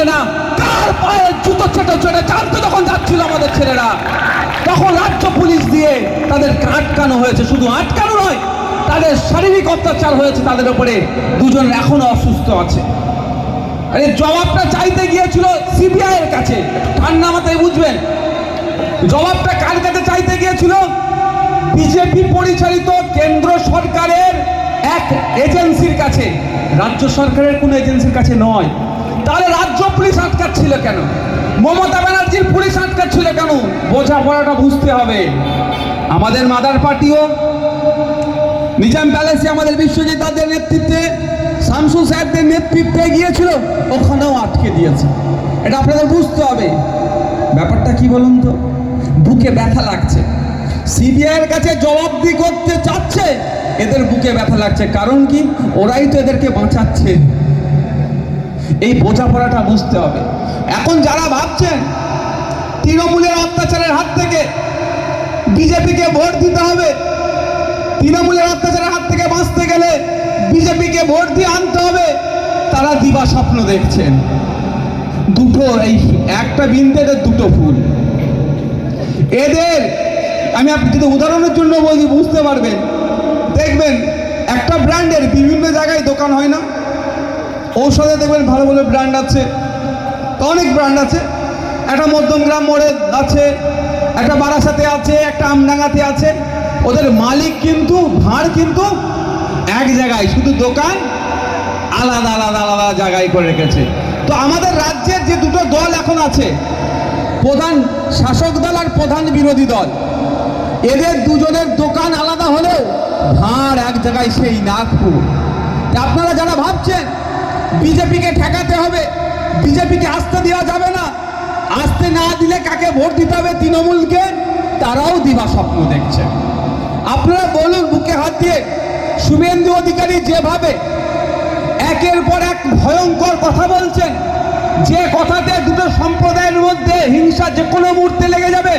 দিলে না কার পায়ে জুতো চেটে চেটে জানতে যখন যাচ্ছিল আমাদের ছেলেরা, তখন রাজ্য পুলিশ দিয়ে তাদেরকে আটকানো হয়েছে। শুধু আটকানো নয়, তাদের শারীরিক অত্যাচার হয়েছে তাদের উপরে। দুজন এখনও অসুস্থ আছে। আরে, জবাবটা চাইতে গিয়েছিল সিবিআই এর কাছে। ঠান্ডা মাথায় বুঝবেন? জবাবটা কার কাছে চাইতে গিয়েছিল? বিজেপি পরিচালিত কেন্দ্র সরকারের এক এজেন্সির কাছে। রাজ্য সরকারের কোনো এজেন্সির কাছে নয়। তাহলে রাজ্য পুলিশ আটকাচ্ছিল কেন? মমতা ব্যানার্জির পুলিশ আটকাচ্ছিল কেন? বোঝাপড়াটা বুঝতে হবে। আমাদের মাদার পার্টিও নিজাম প্যালেসে আমাদের বিশ্বজিৎ দাদের নেতৃত্বে শামসুল সাহেবদের নেতৃত্বে গিয়েছিল, ওখানেও আটকে দিয়েছে। এটা আপনাদের বুঝতে হবে। ব্যাপারটা কি বলুন তো? বুকে ব্যথা লাগছে। সিবিআইয়ের কাছে জবাবদি করতে চাচ্ছে, এদের বুকে ব্যথা লাগছে। কারণ কি? ওরাই তো এদেরকে বাঁচাচ্ছে। এই বোঝাপড়াটা বুঝতে হবে। এখন যারা ভাবছেন, তৃণমূলের অত্যাচারের হাত থেকে বিজেপিকে ভোট দিতে হবে, তৃণমূলের অত্যাচারের হাত থেকে বাঁচতে গেলে বিজেপিকে ভোট দিয়ে আনতে হবে, তারা দিবা স্বপ্ন দেখছেন। দুটো এই একটা বিন্দুতে দুটো ফুল এদের, আমি আপনি যদি উদাহরণের জন্য বলছি বুঝতে পারবেন। দেখবেন, একটা ব্র্যান্ডের বিভিন্ন জায়গায় দোকান হয় না? ঔষধে দেখবেন ভালো ভালো ব্র্যান্ড আছে। তো অনেক ব্র্যান্ড আছে। একটা মধ্যমগ্রাম মোড়ে আছে, একটা বারাসাতে আছে, একটা আমডাঙ্গাতে আছে। ওদের মালিক কিন্তু, ভাঁড় কিন্তু এক জায়গায়, শুধু দোকান আলাদা আলাদা আলাদা জায়গায় করে রেখেছে। তো আমাদের রাজ্যের যে দুটো দল এখন আছে, প্রধান শাসক দল আর প্রধান বিরোধী দল, এদের দুজনের দোকান আলাদা হলেও ভাঁড় এক জায়গায় সেই নাগপুর। আপনারা যারা ভাবছেন বিজেপিকে ঠেকাতে হবে। বিজেপিকে আসতে দেওয়া যাবে না। আসতে না দিলে কাকে ভোট দিতে হবে তৃণমূলকে? তারাও দিবা স্বপ্ন দেখছে। আপনারা বলুন, বুকে হাত দিয়ে, শুভেন্দু অধিকারী যেভাবে একের পর এক ভয়ঙ্কর কথা বলছেন, যে কথাতে দুটো সম্প্রদায়ের মধ্যে হিংসা যে কোনো মুহূর্তে লেগে যাবে